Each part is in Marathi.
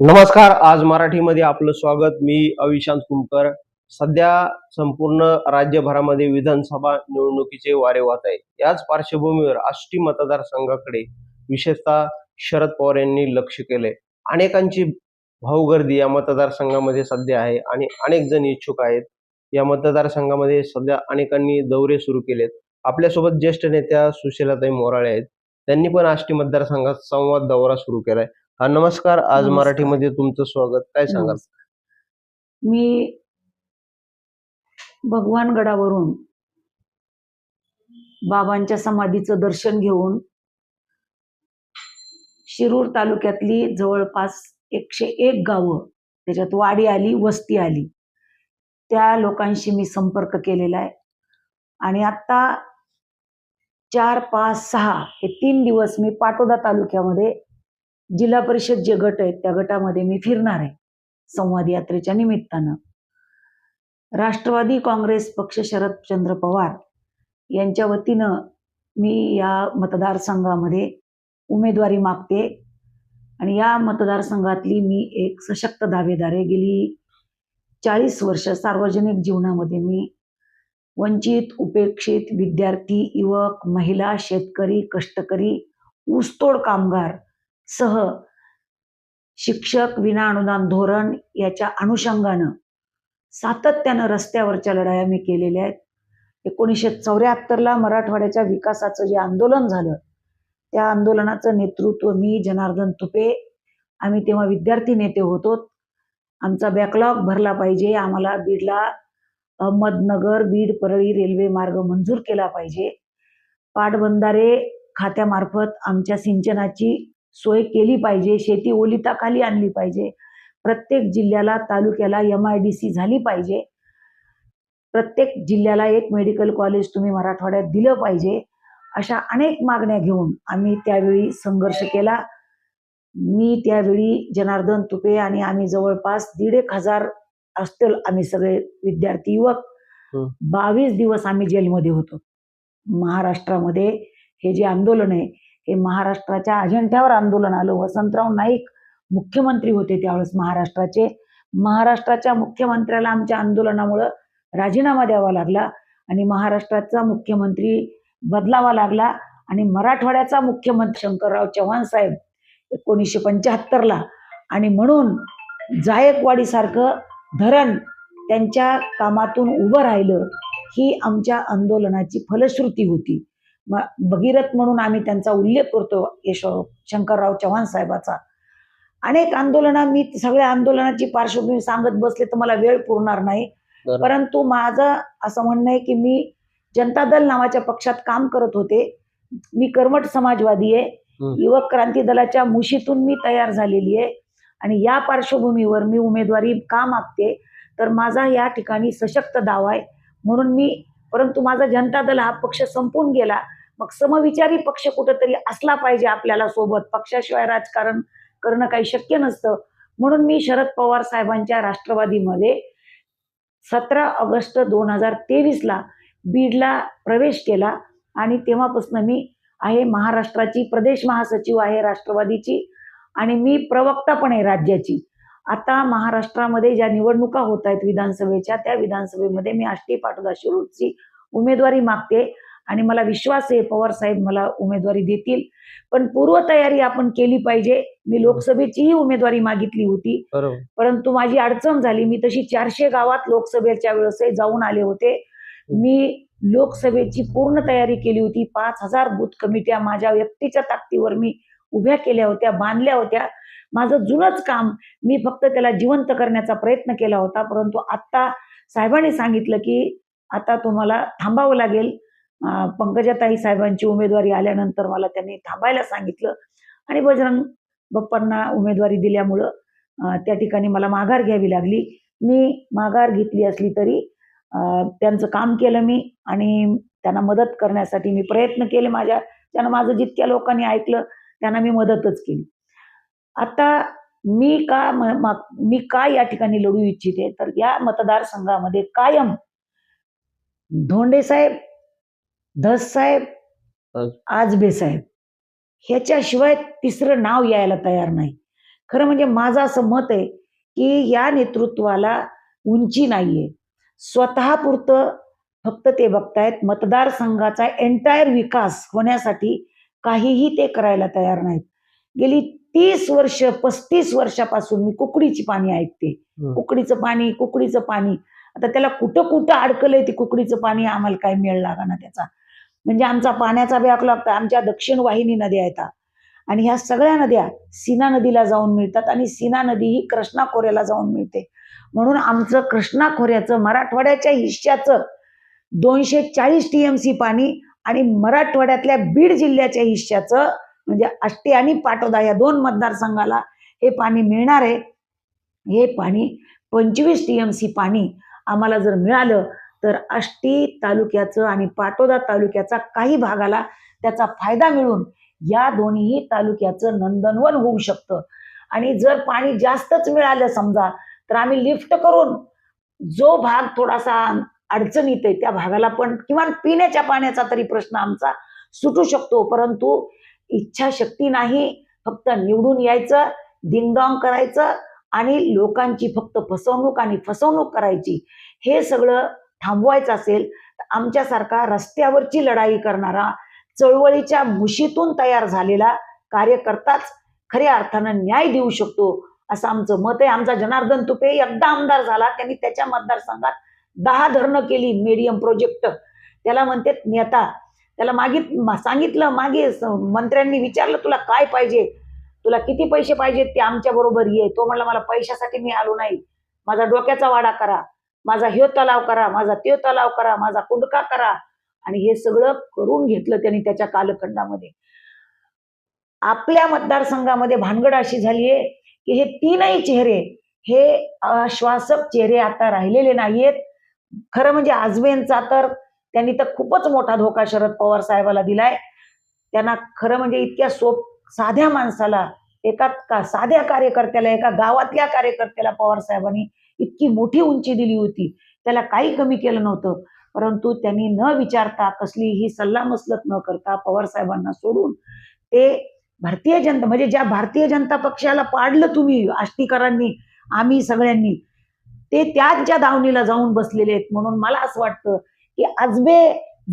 नमस्कार आज मराठीमध्ये आपलं स्वागत. मी अविशांत कुमकर. सध्या संपूर्ण राज्यभरामध्ये विधानसभा निवडणुकीचे वारे वाहत आहे याच पार्श्वभूमीवर आष्टी मतदारसंघाकडे विशेषतः शरद पवार यांनी लक्ष केले अनेकांची भाऊगर्दी या मतदारसंघामध्ये सध्या आहे आणि अनेक जण इच्छुक आहेत. या मतदारसंघामध्ये सध्या अनेकांनी दौरे सुरू केलेत. आपल्यासोबत ज्येष्ठ नेत्या सुशीलाताई मोराळे आहेत. त्यांनी पण आष्टी मतदारसंघात संवाद दौरा सुरू केलाय. हा नमस्कार. आज नमस्कार. मराठीमध्ये तुमचं स्वागत. काय सांगाल? मी भगवान गडावरून बाबांच्या समाधीचं दर्शन घेऊन शिरूर तालुक्यातली जवळपास एकशे एक गावं त्याच्यात वाडी आली वस्ती आली त्या लोकांशी मी संपर्क केलेला आहे. आणि आत्ता चार पाच सहा हे तीन दिवस मी पाटोदा तालुक्यामध्ये जिल्हा परिषद जे गट आहेत त्या गटामध्ये मी फिरणार आहे संवाद यात्रेच्या निमित्तानं. राष्ट्रवादी काँग्रेस पक्ष शरदचंद्र पवार यांच्या वतीनं मी या मतदारसंघामध्ये उमेदवारी मागते आणि या मतदारसंघातली मी एक सशक्त दावेदार आहे. गेली चाळीस वर्ष सार्वजनिक जीवनामध्ये मी वंचित उपेक्षित विद्यार्थी युवक महिला शेतकरी कष्टकरी ऊसतोड कामगार सह शिक्षक विना अनुदान धोरण याच्या अनुषंगानं सातत्यानं रस्त्यावरच्या लढाया मी केलेल्या आहेत. एकोणीसशे चौऱ्याहत्तरला मराठवाड्याच्या विकासाचं जे आंदोलन झालं त्या आंदोलनाचं नेतृत्व मी जनार्दन तुपे आम्ही तेव्हा विद्यार्थी नेते होतो. आमचा बॅकलॉग भरला पाहिजे. आम्हाला बीडला अहमदनगर बीड परळी रेल्वे मार्ग मंजूर केला पाहिजे. पाटबंधारे खात्यामार्फत आमच्या सिंचनाची सोय केली पाहिजे शेती ओलिताखाली आणली पाहिजे. प्रत्येक जिल्ह्याला तालुक्याला एम आय डी सी झाली पाहिजे. प्रत्येक जिल्ह्याला एक मेडिकल कॉलेज तुम्ही मराठवाड्यात दिलं पाहिजे. अशा अनेक मागण्या घेऊन आम्ही त्यावेळी संघर्ष केला. मी त्यावेळी जनार्दन तुपे आणि आम्ही जवळपास दीड एक हजार असतील आम्ही सगळे विद्यार्थी युवक. बावीस दिवस आम्ही जेलमध्ये होतो. महाराष्ट्रामध्ये हे जे आंदोलन आहे हे महाराष्ट्राच्या अजिंठ्यावर आंदोलन आलं. वसंतराव नाईक मुख्यमंत्री होते त्यावेळेस महाराष्ट्राचे. महाराष्ट्राच्या मुख्यमंत्र्याला आमच्या आंदोलनामुळं राजीनामा द्यावा लागला आणि महाराष्ट्राचा मुख्यमंत्री बदलावा लागला आणि मराठवाड्याचा मुख्यमंत्री शंकरराव चव्हाण साहेब एकोणीसशे पंच्याहत्तरला आणि म्हणून जायकवाडीसारखं धरण त्यांच्या कामातून उभं राहिलं ही आमच्या आंदोलनाची फलश्रुती होती. भगीरथ म्हणून आम्ही त्यांचा उल्लेख करतो यशो शंकरराव चव्हाण साहेबाचा. अनेक आंदोलनं मी सगळ्या आंदोलनाची पार्श्वभूमी सांगत बसले तर मला वेळ पुरणार नाही. परंतु माझं असं म्हणणं आहे की मी जनता दल नावाच्या पक्षात काम करत होते. मी कर्मठ समाजवादी आहे. युवक क्रांती दलाच्या मुशीतून मी तयार झालेली आहे. आणि या पार्श्वभूमीवर मी उमेदवारी का मागते? तर माझा या ठिकाणी सशक्त दावा आहे. म्हणून मी परंतु माझा जनता दल हा पक्ष संपून गेला. मग समविचारी पक्ष कुठंतरी असला पाहिजे आपल्याला सोबत. पक्षाशिवाय राजकारण करणं काही शक्य नसतं. म्हणून मी शरद पवार साहेबांच्या राष्ट्रवादीमध्ये सतरा ऑगस्ट दोन हजार तेवीसला बीडला प्रवेश केला आणि तेव्हापासून मी आहे महाराष्ट्राची प्रदेश महासचिव आहे राष्ट्रवादीची आणि मी प्रवक्ता पण आहे राज्याची. आता महाराष्ट्रामध्ये ज्या निवडणुका होत आहेत विधानसभेच्या त्या विधानसभेमध्ये मी आष्टी पाटोदा शिरूरची उमेदवारी मागते. आणि मला विश्वास आहे पवार साहेब मला उमेदवारी देतील. पण पूर्वतयारी आपण केली पाहिजे. मी लोकसभेचीही उमेदवारी मागितली होती. परंतु माझी अडचण झाली. मी तशी चारशे गावात लोकसभेच्या वेळेस जाऊन आले होते. मी लोकसभेची पूर्ण तयारी केली होती. पाच हजार बूथ कमिट्या माझ्या व्यक्तीच्या ताकदीवर मी उभ्या केल्या होत्या बांधल्या होत्या. माझं जुनंच काम मी फक्त त्याला जिवंत करण्याचा प्रयत्न केला होता. परंतु आत्ता साहेबांनी सांगितलं की आता तुम्हाला थांबावं लागेल. पंकजाताई साहेबांची उमेदवारी आल्यानंतर मला त्यांनी थांबायला सांगितलं. आणि बजरंग बाप्पांना उमेदवारी दिल्यामुळं त्या ठिकाणी मला माघार घ्यावी लागली. मी माघार घेतली असली तरी अं, त्यांचं काम केलं मी आणि त्यांना मदत करण्यासाठी मी प्रयत्न केले माझ्या त्यांना माझं जितक्या लोकांनी ऐकलं त्यांना मी मदतच केली. आता मी का म- मा- मी का या ठिकाणी लढू इच्छिते? तर या मतदारसंघामध्ये कायम धोंडे साहेब धस साहेब. आजबे साहेब. ह्याच्याशिवाय तिसरं नाव यायला तयार नाही. खरं म्हणजे माझं असं मत आहे की या नेतृत्वाला उंची नाहीये. स्वतःपुरतं फक्त ते बघतायत मतदारसंघाचा एंटायर विकास होण्यासाठी काहीही ते करायला तयार नाहीत. गेली तीस वर्ष पस्तीस वर्षापासून मी कुकडीची पाणी ऐकते. कुकडीचं पाणी कुकडीचं पाणी. आता त्याला कुठं कुठं अडकलंय ते कुकडीचं पाणी आम्हाला काय मिळ लागा ना त्याचा. म्हणजे आमचा पाण्याचा व्याप लागतो आमच्या दक्षिण वाहिनी नद्या येतात आणि ह्या सगळ्या नद्या सीना नदीला जाऊन मिळतात आणि सीना नदी ही कृष्णा खोऱ्याला जाऊन मिळते. म्हणून आमचं कृष्णा खोऱ्याचं मराठवाड्याच्या हिश्श्याचं दोनशे चाळीस टीएमसी पाणी आणि मराठवाड्यातल्या बीड जिल्ह्याच्या हिश्श्याचं म्हणजे आष्टी आणि पाटोदा या दोन मतदारसंघाला हे पाणी मिळणार आहे. हे पाणी पंचवीस टीएमसी पाणी आम्हाला जर मिळालं तर आष्टी तालुक्याचं आणि पाटोदा तालुक्याचा काही भागाला त्याचा फायदा मिळून या दोन्ही तालुक्याचं नंदनवन होऊ शकतं. आणि जर पाणी जास्तच मिळालं समजा तर आम्ही लिफ्ट करून जो भाग थोडासा अडचणीत आहे त्या भागाला पण किमान पिण्याच्या पाण्याचा तरी प्रश्न आमचा सुटू शकतो. परंतु इच्छाशक्ती नाही फक्त निवडून यायचं डिंगडॉंग करायचं आणि लोकांची फक्त फसवणूक आणि फसवणूक करायची. हे सगळं थांबवायचं असेल तर आमच्यासारखा रस्त्यावरची लढाई करणारा चळवळीच्या मुशीतून तयार झालेला कार्यकर्ताच खऱ्या अर्थानं न्याय देऊ शकतो असं आमचं मत आहे. आमचा जनार्दन तुपे एकदा आमदार झाला त्यांनी त्याच्या मतदारसंघात दहा धरणं केली मीडियम प्रोजेक्ट त्याला म्हणते नेता त्याला मागित सांगितलं मागे मंत्र्यांनी विचारलं तुला काय पाहिजे? तुला किती पैसे पाहिजेत? ते आमच्या बरोबर ये. तो म्हणला मला पैशासाठी मी आलो नाही. माझा डोक्याचा वाडा करा. माझा ह्यो तलाव करा माझा त्यो तलाव करा माझा कुंडका करा. आणि हे सगळं करून घेतलं त्यांनी त्याच्या कालखंडामध्ये. आपल्या मतदारसंघामध्ये भानगड अशी झालीये की हे तीनही चेहरे हे आश्वासक चेहरे आता राहिलेले नाहीयेत. खरं म्हणजे आजबेंचा तर त्यांनी तर खूपच मोठा धोका शरद पवार साहेबाला दिलाय. त्यांना खरं म्हणजे इतक्या सोप साध्या माणसाला एका का साध्या कार्यकर्त्याला एका गावातल्या कार्यकर्त्याला पवार साहेबांनी इतकी मोठी उंची दिली होती. त्याला काही कमी केलं नव्हतं. परंतु त्यांनी न विचारता कसलीही सल्लामसलत न करता पवार साहेबांना सोडून ते भारतीय जनता म्हणजे ज्या भारतीय जनता पक्षाला पाडलं तुम्ही आष्टीकरांनी आम्ही सगळ्यांनी ते त्याच ज्या दावणीला जाऊन बसलेले आहेत. म्हणून मला असं वाटतं की आजबे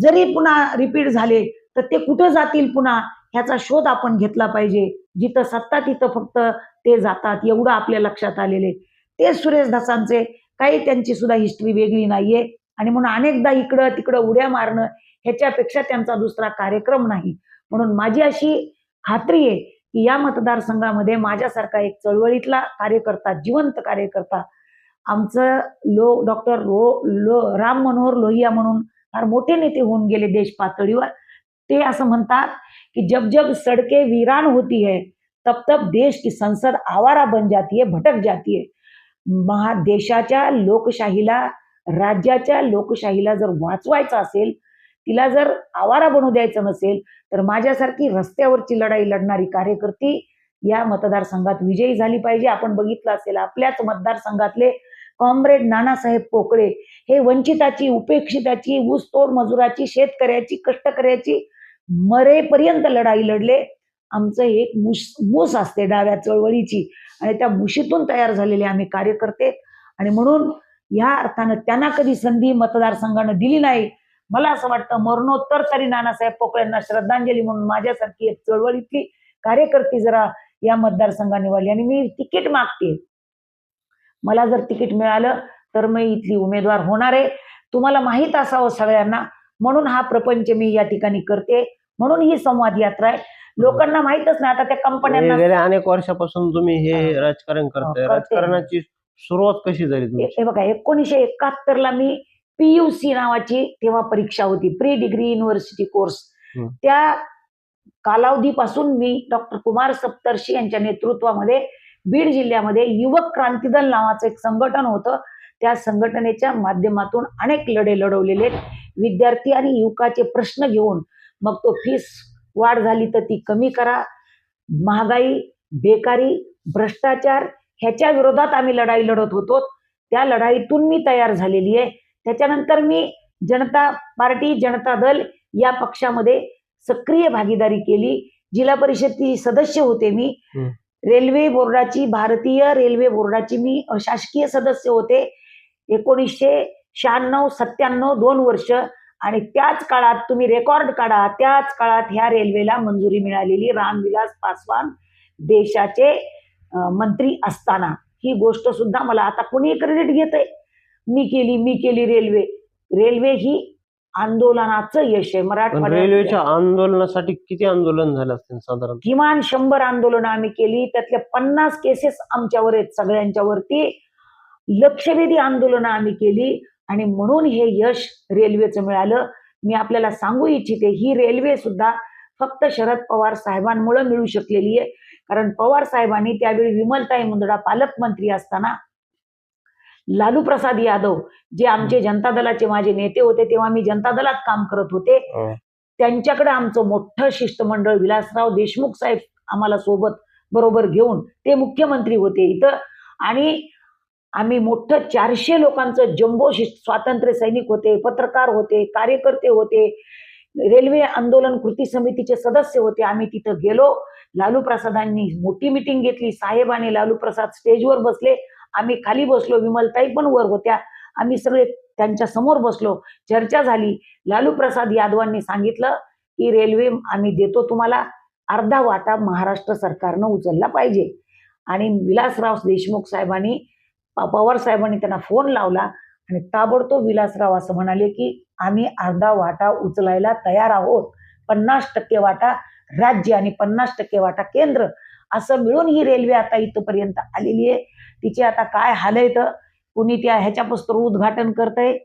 जरी पुन्हा रिपीट झाले तर ते कुठं जातील पुन्हा? ह्याचा शोध आपण घेतला पाहिजे. जिथं सत्ता तिथं फक्त ते जातात. एवढं आपल्या लक्षात आलेले ते सुरेश दासांचे काही त्यांची सुद्धा हिस्ट्री वेगळी नाहीये. आणि म्हणून अनेकदा इकडं तिकडं उड्या मारणं ह्याच्यापेक्षा त्यांचा दुसरा कार्यक्रम नाही. म्हणून माझी अशी खात्री आहे की या मतदारसंघामध्ये माझ्यासारखा एक चळवळीतला कार्यकर्ता जिवंत कार्यकर्ता आमचं लो डॉक्टर रो लो राम मनोहर लोहिया म्हणून फार मोठे नेते होऊन गेले देश पातळीवर. ते असं म्हणतात की जब जब सडके वीरान होती है तब तब देश की संसद आवारा बन जाती है भटक जाती है. महा देशाच्या लोकशाहीला राज्याच्या लोकशाहीला जर वाचवायचं असेल तिला जर आवारा बनू द्यायचं नसेल तर माझ्यासारखी रस्त्यावरची लढाई लढणारी कार्यकर्ती या मतदारसंघात विजयी झाली पाहिजे. आपण बघितलं असेल आपल्याच मतदारसंघातले कॉम्रेड नानासाहेब पोकळे हे वंचिताची उपेक्षिताची ऊसतोड मजुराची शेतकऱ्याची कष्टकऱ्याची मरेपर्यंत लढाई लढले. आमचं एक मुस मूस असते डाव्या चळवळीची. आणि त्या मुशीतून तयार झालेले आम्ही कार्यकर्ते. आणि म्हणून या अर्थानं त्यांना कधी संधी मतदारसंघानं दिली नाही. मला असं वाटतं मरणोत्तर तरी नानासाहेब पोकळ्यांना श्रद्धांजली म्हणून माझ्यासारखी एक चळवळीतली कार्यकर्ती जरा या मतदारसंघात निवडली. आणि मी तिकीट मागते. मला जर तिकीट मिळालं तर मी इथली उमेदवार होणार आहे. तुम्हाला माहीत असावं सगळ्यांना. म्हणून हा प्रपंच मी या ठिकाणी करते. म्हणून ही संवाद यात्रा आहे. लोकांना माहीतच नाही आता त्या कंपन्यांना गेल्या अनेक वर्षापासून तुम्ही हे. राजकारण करताय करते. राजकारणाची सुरुवात कशी झाली हे तुमची हे बघा एकोणीसशे एकाहत्तर ला मी पीयूसी नावाची तेव्हा परीक्षा होती प्री डिग्री युनिव्हर्सिटी कोर्स. त्या कालावधीपासून मी डॉक्टर कुमार सप्तर्षी यांच्या नेतृत्वामध्ये बीड जिल्ह्यामध्ये युवक क्रांती दल नावाचं एक संघटन होतं त्या संघटनेच्या माध्यमातून अनेक लढे लढवलेले आहेत. विद्यार्थी आणि युवकाचे प्रश्न घेऊन मग तो फीस वाढ झाली तर ती कमी करा. महागाई बेकारी भ्रष्टाचार ह्याच्या विरोधात आम्ही लढाई लढत होतो. त्या लढाईतून मी तयार झालेली आहे. त्याच्यानंतर मी जनता पार्टी जनता दल या पक्षामध्ये सक्रिय भागीदारी केली. जिल्हा परिषदची सदस्य होते मी. रेल्वे बोर्डाची भारतीय रेल्वे बोर्डाची मी शासकीय सदस्य होते. एकोणीसशे शहाण्णव सत्त्याण्णव दोन वर्ष आणि त्याच काळात तुम्ही रेकॉर्ड काढा त्याच काळात ह्या रेल्वेला मंजुरी मिळालेली रामविलास पासवान देशाचे मंत्री असताना. ही गोष्ट सुद्धा मला आता कोणी क्रेडिट घेत मी केली मी केली रेल्वे. रेल्वे ही आंदोलनाचं यश आहे पण मराठवाड्यात रेल्वेच्या आंदोलनासाठी किती आंदोलन झालं असतील साधारण? किमान शंभर आंदोलनं आम्ही केली. त्यातले पन्नास केसेस आमच्यावर आहेत सगळ्यांच्यावरती. लक्षवेधी आंदोलनं आम्ही केली. आणि म्हणून हे यश रेल्वेचं मिळालं. मी आपल्याला सांगू इच्छिते ही रेल्वे सुद्धा फक्त शरद पवार साहेबांमुळे मिळू शकलेली आहे. कारण पवार साहेबांनी त्यावेळी विमलताई मुंदडा पालकमंत्री असताना लालू प्रसाद यादव जे आमचे जनता दलाचे माझे नेते होते तेव्हा मी जनता दलात काम करत होते. हं. त्यांच्याकडे आमचं मोठं शिष्टमंडळ विलासराव देशमुख साहेब आम्हाला सोबत बरोबर घेऊन ते मुख्यमंत्री होते इथं. आणि आम्ही मोठं चारशे लोकांचं जम्बो स्वातंत्र्य सैनिक होते पत्रकार होते कार्यकर्ते होते रेल्वे आंदोलन कृती समितीचे सदस्य होते. आम्ही तिथं गेलो लालू प्रसादांनी मोठी मिटिंग घेतली साहेब आणि लालू प्रसाद स्टेजवर बसले आम्ही खाली बसलो विमलताई पण वर होत्या. आम्ही सगळे त्यांच्यासमोर बसलो चर्चा झाली. लालू प्रसाद यादवांनी सांगितलं की रेल्वे आम्ही देतो तुम्हाला अर्धा वाटा महाराष्ट्र सरकारनं उचलला पाहिजे. आणि विलासराव देशमुख साहेबांनी पवार साहेबांनी त्यांना फोन लावला आणि ताबडतोब विलासराव असं म्हणाले की आम्ही अर्धा वाटा उचलायला तयार आहोत. पन्नास टक्के वाटा राज्य आणि पन्नास टक्के वाटा केंद्र. असं मिळून ही रेल्वे आता इथपर्यंत आलेली आहे. तिचे आता काय हाल तर कुणी त्या ह्याच्या पस्तोर उद्घाटन करतंय?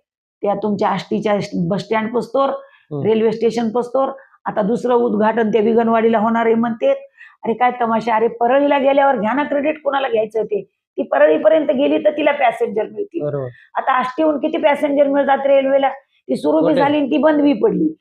त्या तुमच्या आष्टीच्या बस स्टँड पस्तोर. रेल्वे स्टेशन पस्तोर आता दुसरं उद्घाटन त्या विगनवाडीला होणार आहे म्हणते अरे काय तमाशा? अरे परळीला गेल्यावर घ्या ना क्रेडिट. कोणाला घ्यायचं ते? ती परळीपर्यंत गेली तर तिला पॅसेंजर मिळतील. बरोबर. आता आष्टीहून किती पॅसेंजर मिळतात रेल्वेला? ती सुरू बी तोट्यात. झाली आणि ती बंद बी पडली.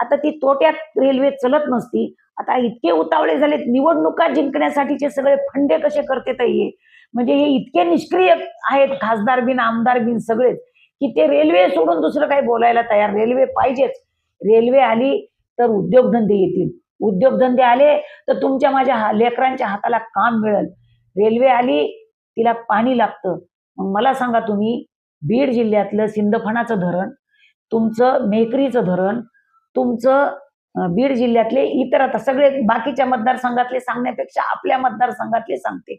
आता ती तोट्यात रेल्वे चलत नसती. आता इतके उतावळे झालेत. निवडणुका जिंकण्यासाठीचे सगळे फंडे कसे करते हे? म्हणजे हे इतके निष्क्रिय आहेत खासदार बिन आमदार बिन सगळेच की ते रेल्वे सोडून दुसरं काही बोलायला तयार रेल्वे पाहिजेच. रेल्वे आली तर उद्योगधंदे येतील. उद्योगधंदे आले तर तुमच्या माझ्या हा- लेकरांच्या हाताला काम मिळेल. रेल्वे आली तिला पाणी लागतं. मग मला सांगा तुम्ही बीड जिल्ह्यातलं सिंदफणाचं धरण तुमचं मेहकरीचं धरण तुमचं बीड जिल्ह्यातले इतर आता सगळे बाकीच्या मतदारसंघातले सांगण्यापेक्षा आपल्या मतदारसंघातले सांगते.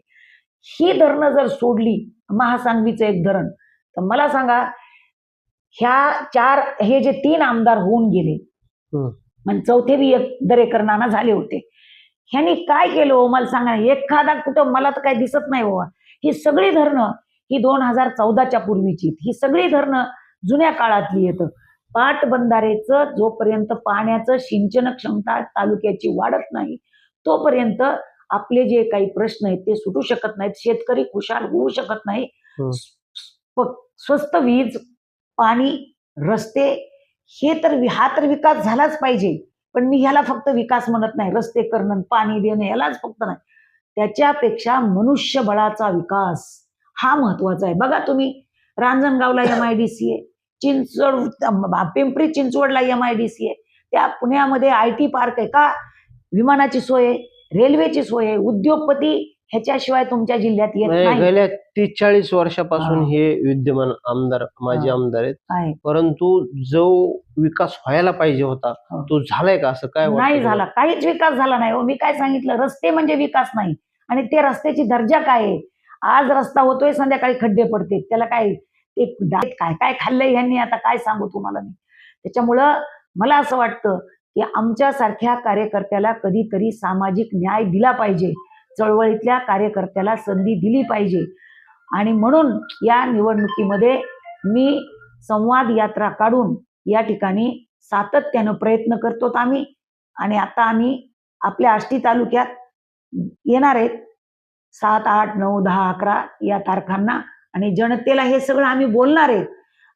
ही धरणं जर सोडली महासांगवीचं एक धरण तर मला सांगा ह्या चार हे जे तीन आमदार होऊन गेले. म्हणजे चौथे बी एक दरेकर नाना झाले होते ह्यांनी काय केलं हो? मला सांगा एखादा कुठं मला तर काही दिसत नाही बाबा. ही सगळी धरणं ही दोन हजार चौदाच्या पूर्वीची ही सगळी धरणं जुन्या काळातली येतं पाटबंधारेचं जोपर्यंत पाण्याचं सिंचन क्षमता तालुक्याची वाढत नाही तोपर्यंत आपले जे काही प्रश्न आहेत ते सुटू शकत नाहीत. शेतकरी खुशाल होऊ शकत नाही. स्वस्त वीज पाणी रस्ते हे तर हा तर विकास झालाच पाहिजे. पण मी ह्याला फक्त विकास म्हणत नाही. रस्ते करणं पाणी देणं यालाच फक्त नाही. त्याच्यापेक्षा मनुष्यबळाचा विकास हा महत्त्वाचा आहे. बघा तुम्ही रांजणगावला एम आय डी सी आहे चिंचवड पिंपरी चिंचवडला एम आय डी सी आहे. त्या पुण्यामध्ये आय टी पार्क आहे का? विमानाची सोय आहे रेल्वेची सोय आहे उद्योगपती ह्याच्याशिवाय तुमच्या जिल्ह्यात येत नाही गेल्या तीस चाळीस वर्षापासून हा. विद्यमान आमदार माजी. आमदार आहेत. आहे. परंतु जो विकास व्हायला पाहिजे होता हो. तो झालाय का? असं काय नाही? झाला. काहीच विकास झाला नाही. हो मी काय सांगितलं? रस्ते म्हणजे विकास नाही. आणि ते रस्त्याची दर्जा काय आहे? आज रस्ता होतोय संध्याकाळी खड्डे पडते त्याला काय ते काय काय खाल्लंय ह्यांनी? आता काय सांगू तुम्हाला मी? त्याच्यामुळं मला असं वाटतं की आमच्यासारख्या कार्यकर्त्याला कधीतरी सामाजिक न्याय दिला पाहिजे. चळवळीतल्या कार्यकर्त्याला संधी दिली पाहिजे. आणि म्हणून या निवडणुकीमध्ये मी संवाद यात्रा काढून या ठिकाणी सातत्यानं प्रयत्न करतो आम्ही. आणि आता आम्ही आपल्या आष्टी तालुक्यात येणार आहेत. सात आठ नऊ दहा अकरा या तारखांना. आणि जनतेला हे सगळं आम्ही बोलणार आहेत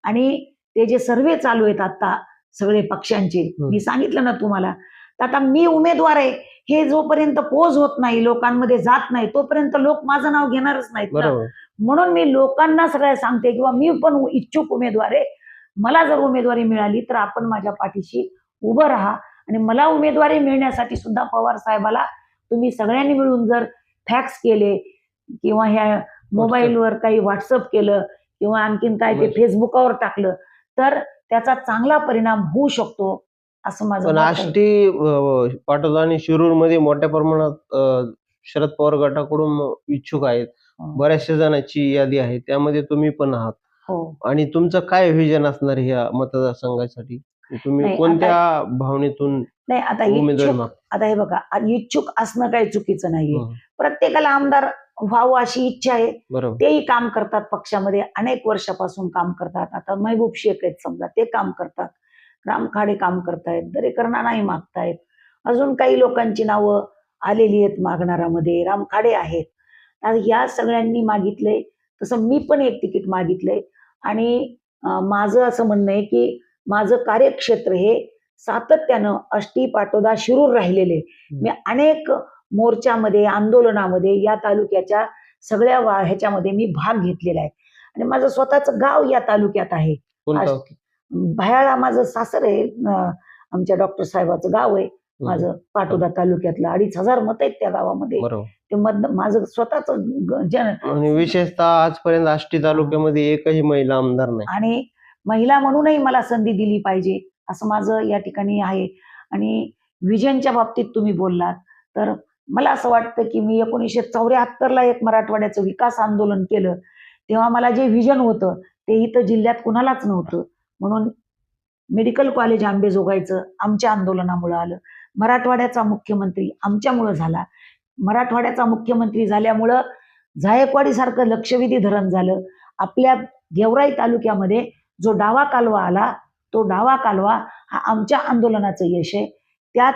आणि ते जे सर्वे चालू आहेत आता सगळे पक्षांचे. मी सांगितलं ना तुम्हाला. तर आता मी उमेदवार आहे. हे जोपर्यंत पोच होत नाही लोकांमध्ये जात नाही तोपर्यंत लोक माझं नाव घेणारच नाहीत म्हणून मी लोकांना सगळ्या सांगते किंवा मी पण इच्छुक उमेदवार आहे. मला जर उमेदवारी मिळाली तर आपण माझ्या पाठीशी उभं राहा. आणि मला उमेदवारी मिळण्यासाठी सुद्धा पवार साहेबाला तुम्ही सगळ्यांनी मिळून जर फॅक्स केले किंवा ह्या मोबाईलवर काही व्हॉट्सअप केलं किंवा आणखीन काय ते. फेसबुकावर टाकलं तर त्याचा चांगला परिणाम होऊ शकतो असं माझं. आष्टी पाटोदा आणि शिरूरमध्ये मोठ्या प्रमाणात शरद पवार गटाकडून इच्छुक आहेत हो. बऱ्याचशा जणांची यादी आहे त्यामध्ये तुम्ही पण आहात हो आणि तुमचं काय व्हिजन असणार ह्या मतदारसंघासाठी तुम्ही नाही, कोणत्या भावनेतून नाही आता उमेदवारी इच्छुक आता हे बघा आ- इच्छुक असणं काही चुकीचं नाहीये. हं, प्रत्येकाला आमदार व्हावं अशी इच्छा आहे. बरोबर. तेही काम करतात पक्षामध्ये अनेक वर्षापासून काम करतात. आता महबूब शेख आहेत समजा ते काम करतात. राम खाडे काम करतायत दरेकरना नाही मागतायत. अजून काही लोकांची नावं आलेली आहेत मागणारामध्ये राम खाडे आहेत. आता या सगळ्यांनी मागितलंय. तसं मी पण एक तिकीट मागितलंय. आणि अं, माझं असं म्हणणं आहे की माझं कार्यक्षेत्र हे सातत्यानं अष्टी पाटोदा शिरूर राहिलेले. मी अनेक मोर्चामध्ये आंदोलनामध्ये या तालुक्याच्या सगळ्या ह्याच्यामध्ये मी भाग घेतलेला आहे. आणि माझं स्वतःचं गाव या तालुक्यात आहे. भयाळा माझं सासर आहे आमच्या डॉक्टर साहेबाचं गाव आहे. माझं पाटोदा तालुक्यातलं अडीच हजार मत आहेत त्या गावामध्ये. ते मत माझं स्वतःच जन विशेषतः आजपर्यंत आष्टी तालुक्यामध्ये एकही महिला आमदार नाही. आणि महिला म्हणूनही मला संधी दिली पाहिजे असं माझं या ठिकाणी आहे. आणि विजनच्या बाबतीत तुम्ही बोललात तर मला असं वाटतं की मी एकोणीसशे चौऱ्याहत्तरला एक मराठवाड्याचं विकास आंदोलन केलं तेव्हा मला जे विजन होतं ते इथं जिल्ह्यात कुणालाच नव्हतं. म्हणून मेडिकल कॉलेज आंबेजोगाईचं आमच्या आंदोलनामुळं आलं. मराठवाड्याचा मुख्यमंत्री आमच्यामुळं झाला. मराठवाड्याचा मुख्यमंत्री झाल्यामुळं जायकवाडीसारखं लक्षवेधी धरण झालं. आपल्या गेवराई तालुक्यामध्ये जो डावा कालवा आला तो डावा कालवा हा आमच्या आंदोलनाचं यश आहे. त्या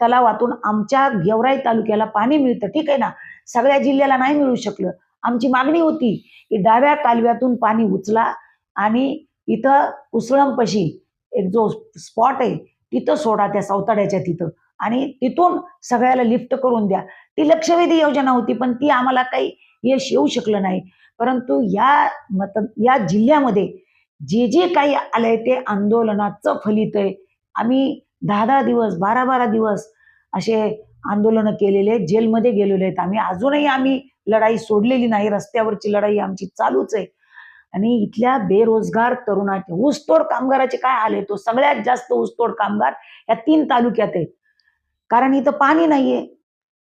तलावातून आमच्या गेवराई तालुक्याला पाणी मिळतं ठीक आहे ना? सगळ्या जिल्ह्याला नाही मिळू शकलं. आमची मागणी होती की डाव्या कालव्यातून पाणी उचला आणि इथं उसळंपशी एक जो स्पॉट आहे तिथं सोडा त्या सावताड्याच्या तिथं. आणि तिथून सगळ्याला लिफ्ट करून द्या. ती लक्षवेधी योजना होती पण ती आम्हाला काही यश येऊ शकलं नाही. परंतु या मत या जिल्ह्यामध्ये जे जे काही आलंय ते आंदोलनाचं फलित आहे आम्ही दहा दहा दिवस बारा बारा दिवस असे आंदोलनं केलेले जेलमध्ये गेलेले आहेत. आम्ही अजूनही आम्ही लढाई सोडलेली नाही रस्त्यावरची लढाई आमची चालूच आहे आणि इथल्या बेरोजगार तरुणाचे ऊसतोड कामगाराचे काय आहे? तो सगळ्यात जास्त ऊसतोड कामगार या तीन तालुक्यात आहेत. कारण इथं पाणी नाहीये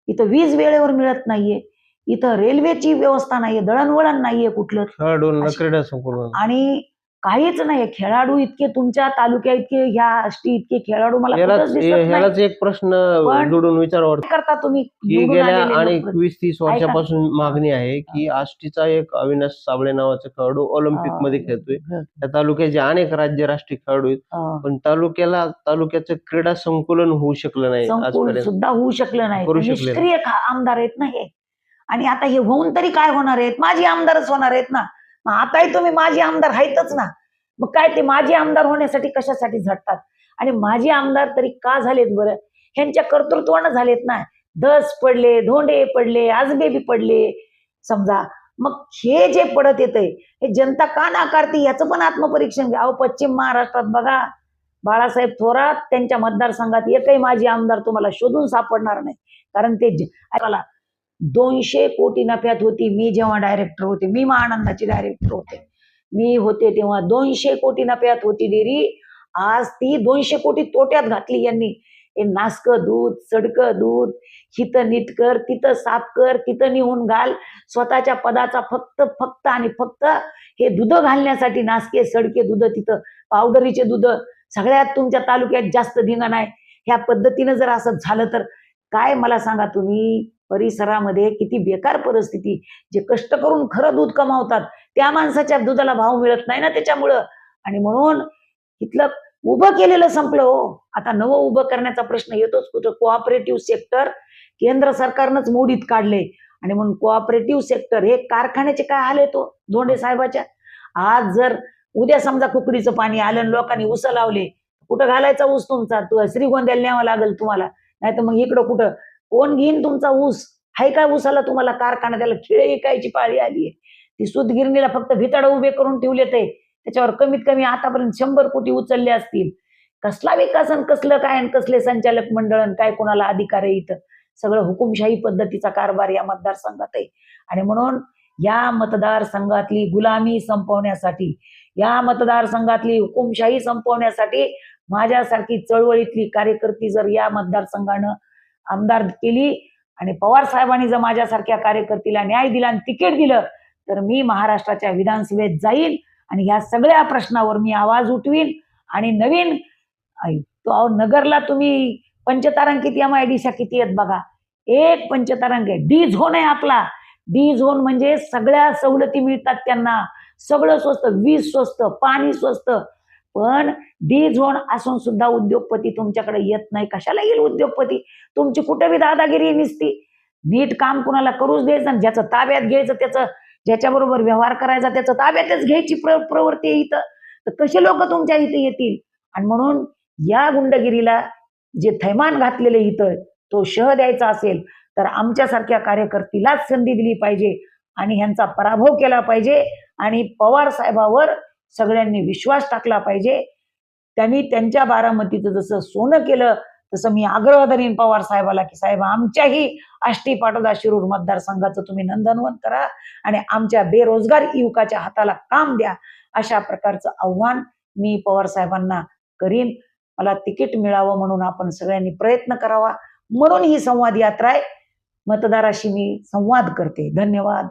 इथं वीज वेळेवर मिळत नाहीये इथं रेल्वेची व्यवस्था नाहीये दळणवळण नाहीये कुठलं. आणि काहीच नाही. खेळाडू इतके तुमच्या तालुक्या इतके ह्या आष्टी इतके खेळाडू मला यालाच कुठंच दिसत नाही. ह्यालाच एक प्रश्न पण- जोडून विचारावा काय करता तुम्ही? की निवडून गेल्या आलेले आणि लोकं? वीस तीस वर्षापासून मागणी आहे की आष्टीचा एक अविनाश साबळे नावाचा खेळाडू ऑलिम्पिकमध्ये खेळतोय. हं, त्या तालुक्याचे अनेक राज्य राष्ट्रीय खेळाडू आहेत. पण तालुक्याला तालुक्याचं क्रीडा संकुलन होऊ शकलं नाही संकुल आजपर्यंत. सुद्धा होऊ शकलं नाही. करू ते शकले नाही. निष्क्रिय खा- आमदार आहेत ना हे? आणि आता हे होऊन तरी काय होणार आहेत? माझी आमदारच होणार आहेत ना? मग आताही तुम्ही माझे आमदार आहेतच ना. मग काय ते माझे आमदार होण्यासाठी कशासाठी झटतात? आणि माझे आमदार तरी का झालेत बरं? ह्यांच्या कर्तृत्वानं झालेत ना. दस पडले धोंडे पडले आजबेबी पडले. समजा मग हे जे पडत येतंय हे जनता का नाकारते याचं पण आत्मपरीक्षण घ्या. अहो पश्चिम महाराष्ट्रात बघा बाळासाहेब थोरात त्यांच्या मतदारसंघात एकही माजी आमदार तुम्हाला शोधून सापडणार नाही. कारण ते ज- दोनशे कोटी नफ्यात होती. मी जेव्हा डायरेक्टर होते मी महानंदाची डायरेक्टर होते. मी होते तेव्हा दोनशे कोटी नफ्यात होती डेअरी आज ती दोनशे कोटी तोट्यात घातली यांनी. हे नासकं दूध सडकं दूध हिथं नीट कर तिथं साफ कर तिथं निहून घाल. स्वतःच्या पदाचा फक्त फक्त आणि फक्त हे दूध घालण्यासाठी नासके सडके दूध तिथं पावडरीचे दूध. सगळ्यात तुमच्या तालुक्यात जास्त धिंगाण आहे. ह्या पद्धतीनं जर असं झालं तर काय मला सांगा तुम्ही? परिसरामध्ये किती बेकार परिस्थिती जे कष्ट करून खरं दूध कमावतात त्या माणसाच्या दुधाला भाव मिळत नाही ना त्याच्यामुळं. आणि म्हणून इथलं उभं केलेलं संपलं हो. आता नवं उभं करण्याचा प्रश्न येतोच कुठं. कोऑपरेटिव्ह सेक्टर केंद्र सरकारनंच मोडीत काढले आणि म्हणून कोऑपरेटिव्ह सेक्टर हे कारखान्याचे काय हाल येतो धोंडे साहेबाच्या? आज जर उद्या समजा कुकडीचं पाणी आलं आणि लोकांनी उस लावले कुठं घालायचा ऊस तुमचा? तू श्रीगोंद्याला न्यावा लागेल तुम्हाला. नाही तर मग इकडं कुठं कोण घेईन तुमचा ऊस? हाय काय ऊसाला तुम्हाला कारखाना त्याला खिळे विकायची पाळी आली आहे. ती सुतगिरणीला फक्त भिताड उभे करून ठेवले ते. त्याच्यावर कमीत कमी आतापर्यंत शंभर कोटी उचलले असतील. कसला विकास कसलं काय आणि कसले संचालक मंडळ आणि काय कोणाला अधिकार आहे इथं? सगळं हुकुमशाही पद्धतीचा कारभार या मतदारसंघात आहे. आणि म्हणून या मतदारसंघातली गुलामी संपवण्यासाठी या मतदारसंघातली हुकुमशाही संपवण्यासाठी माझ्यासारखी चळवळीतली कार्यकर्ती जर या मतदारसंघानं आमदार केली आणि पवार साहेबांनी जर माझ्यासारख्या कार्यकर्तीला न्याय दिला आणि तिकीट दिलं तर मी महाराष्ट्राच्या विधानसभेत जाईल आणि ह्या सगळ्या प्रश्नावर मी आवाज उठवीन आणि नवीन आई, तो नगरला तुम्ही पंचतारांकित एम आय डीच्या किती आहेत बघा? एक पंचतारांक आहे. डी झोन आहे आपला. डी झोन म्हणजे सगळ्या सवलती मिळतात त्यांना. सगळं स्वस्त वीज स्वस्त पाणी स्वस्त. पण डी झोन असून सुद्धा उद्योगपती तुमच्याकडे येत नाही. कशाला येईल उद्योगपती? तुमची कुठे बी दादागिरी निसती. नीट काम कुणाला करूच द्यायचं ज्याचं ताब्यात घ्यायचं त्याचं ज्याच्याबरोबर व्यवहार करायचा त्याचं ताब्यातच घ्यायची प्र प्रवृत्ती आहे इथं. तर कसे लोक तुमच्या इथे येतील? आणि म्हणून या गुंडगिरीला जे थैमान घातलेले इथं तो शह द्यायचा असेल तर आमच्यासारख्या कार्यकर्तीलाच संधी दिली पाहिजे आणि ह्यांचा पराभव केला पाहिजे. आणि पवार साहेबावर सगळ्यांनी विश्वास टाकला पाहिजे. त्यांनी त्यांच्या बारामतीचं जसं सोनं केलं तसं मी आग्रह धरीन पवार साहेबाला की साहेब आमच्याही आष्टी पाटोदा शिरूर मतदारसंघाचं तुम्ही नंदनवन करा आणि आमच्या बेरोजगार युवकाच्या हाताला काम द्या. अशा प्रकारचं आव्हान मी पवार साहेबांना करीन. मला तिकीट मिळावं म्हणून आपण सगळ्यांनी प्रयत्न करावा. म्हणून ही संवाद यात्रा आहे. मतदाराशी मी संवाद करते. धन्यवाद.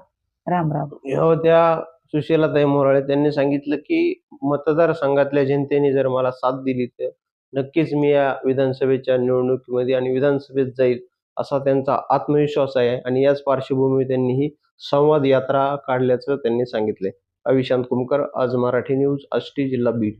राम राम. ह्या होत्या सुशीलाताई मोराळे त्यांनी सांगितलं की मतदारसंघातल्या जनतेने जर मला साथ दिली तर नक्कीच मी या विधानसभेच्या निवडणुकीमध्ये आणि विधानसभेत जाईल असा त्यांचा आत्मविश्वास आहे आणि याच पार्श्वभूमीवर त्यांनी ही संवाद यात्रा काढल्याचं त्यांनी सांगितलंय. अविशांत कुमकर आज मराठी न्यूज आष्टी जिल्हा बीड.